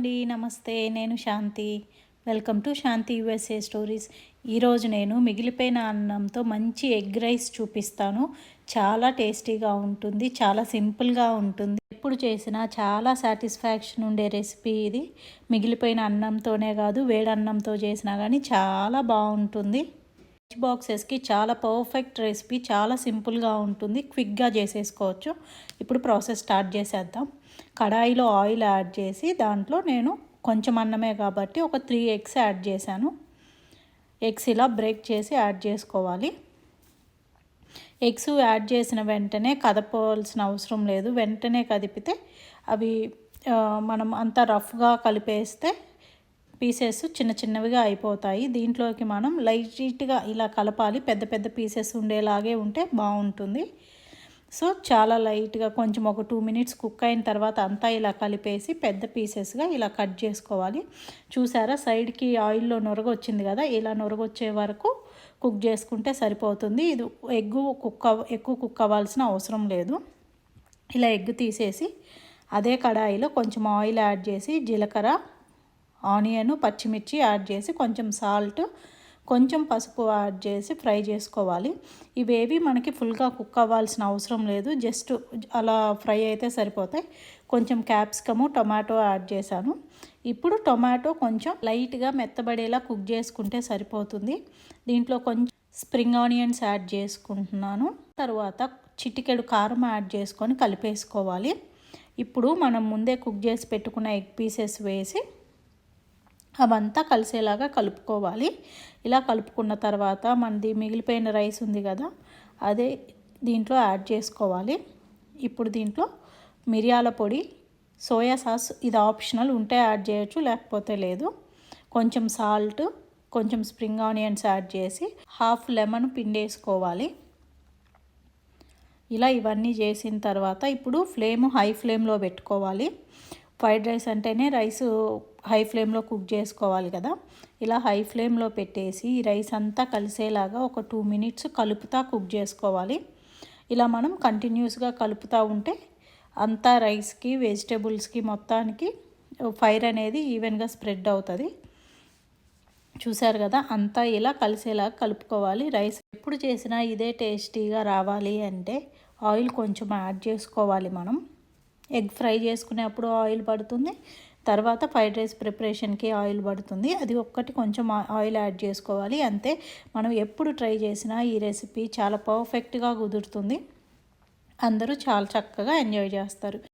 అండి నమస్తే. నేను Shanti. Welcome to Shanti USA stories. ఈరోజు నేను మిగిలిపోయిన అన్నంతో మంచి ఎగ్ రైస్ చూపిస్తాను. చాలా టేస్టీగా ఉంటుంది చాలా సింపుల్గా ఉంటుంది. ఎప్పుడు చేసినా చాలా సాటిస్ఫాక్షన్ ఉండే రెసిపీ ఇది. మిగిలిపోయిన అన్నంతోనే కాదు వేడన్నంతో చేసినా కానీ చాలా బాగుంటుంది. లంచ్ బాక్సెస్కి చాలా పర్ఫెక్ట్ రెసిపీ చాలా సింపుల్గా ఉంటుంది. క్విక్గా చేసేసుకోవచ్చు. ఇప్పుడు ప్రాసెస్ స్టార్ట్ చేసేద్దాం. కడాయిలో ఆయిల్ యాడ్ చేసి దాంట్లో నేను కొంచెం అన్నమే కాబట్టి ఒక త్రీ ఎగ్స్ యాడ్ చేశాను. ఎగ్స్ ఇలా బ్రేక్ చేసి యాడ్ చేసుకోవాలి. ఎగ్స్ యాడ్ చేసిన వెంటనే కదపవలసిన అవసరం లేదు. వెంటనే కదిపితే అవి మనం అంత రఫ్గా కలిపేస్తే పీసెస్ చిన్న చిన్నవిగా అయిపోతాయి. దీంట్లోకి మనం లైట్గా ఇలా కలపాలి. పెద్ద పెద్ద పీసెస్ ఉండేలాగే ఉంటే బాగుంటుంది. సో చాలా లైట్గా కొంచెం ఒక టూ మినిట్స్ కుక్ అయిన తర్వాత అంతా ఇలా కలిపేసి పెద్ద పీసెస్గా ఇలా కట్ చేసుకోవాలి. చూసారా? సైడ్కి ఆయిల్లో నొరగొచ్చింది కదా? ఇలా నొరగొచ్చే వరకు కుక్ చేసుకుంటే సరిపోతుంది. ఇది ఎగ్ కుక్ ఎక్కువ కుక్ అవ్వాల్సిన అవసరం లేదు. ఇలా ఎగ్ తీసేసి అదే కడాయిలో కొంచెం ఆయిల్ యాడ్ చేసి జీలకర్ర ఆనియన్ పచ్చిమిర్చి యాడ్ చేసి కొంచెం సాల్ట్ కొంచెం పసుపు యాడ్ చేసి ఫ్రై చేసుకోవాలి. ఇవేవి మనకి ఫుల్గా కుక్ అవ్వాల్సిన అవసరం లేదు. జస్ట్ అలా ఫ్రై అయితే సరిపోతాయి. కొంచెం క్యాప్సికము టొమాటో యాడ్ చేశాను. ఇప్పుడు టొమాటో కొంచెం లైట్గా మెత్తబడేలా కుక్ చేసుకుంటే సరిపోతుంది. దీంట్లో కొంచెం స్ప్రింగ్ ఆనియన్స్ యాడ్ చేసుకుంటున్నాను. తర్వాత చిటికెడు కారం యాడ్ చేసుకొని కలిపేసుకోవాలి. ఇప్పుడు మనం ముందే కుక్ చేసి పెట్టుకున్న ఎగ్ పీసెస్ వేసి అవంతా కలిసేలాగా కలుపుకోవాలి. ఇలా కలుపుకున్న తర్వాత మనది మిగిలిపోయిన రైస్ ఉంది కదా అదే దీంట్లో యాడ్ చేసుకోవాలి. ఇప్పుడు దీంట్లో మిరియాల పొడి సోయా సాస్ ఇది ఆప్షనల్ ఉంటే యాడ్ చేయొచ్చు లేకపోతే లేదు. కొంచెం సాల్ట్ కొంచెం స్ప్రింగ్ ఆనియన్స్ యాడ్ చేసి హాఫ్ లెమన్ పిండేసుకోవాలి. ఇలా ఇవన్నీ చేసిన తర్వాత ఇప్పుడు ఫ్లేమ్ హై ఫ్లేమ్లో పెట్టుకోవాలి. ఫ్రైడ్ రైస్ అంటేనే రైస్ హై ఫ్లేమ్లో కుక్ చేసుకోవాలి కదా. ఇలా హై ఫ్లేమ్లో పెట్టేసి ఈ రైస్ అంతా కలిసేలాగా ఒక టూ మినిట్స్ కలుపుతా కుక్ చేసుకోవాలి. ఇలా మనం కంటిన్యూస్గా కలుపుతూ ఉంటే అంతా రైస్కి వెజిటేబుల్స్కి మొత్తానికి ఫైర్ అనేది ఈవెన్గా స్ప్రెడ్ అవుతుంది. చూశారు కదా అంతా ఇలా కలిసేలాగా కలుపుకోవాలి. రైస్ ఎప్పుడు చేసినా ఇదే టేస్టీగా రావాలి అంటే ఆయిల్ కొంచెం యాడ్ చేసుకోవాలి మనం. ఎగ్ ఫ్రై చేసుకునేప్పుడు ఆయిల్ పడుతుంది. తర్వాత ఫ్రైడ్ రైస్ ప్రిపరేషన్కి ఆయిల్ పడుతుంది. అది ఒక్కటి కొంచెం ఆయిల్ యాడ్ చేసుకోవాలి. అంతే. మనం ఎప్పుడు ట్రై చేసినా ఈ రెసిపీ చాలా పర్ఫెక్ట్గా కుదురుతుంది. అందరూ చాలా చక్కగా ఎంజాయ్ చేస్తారు.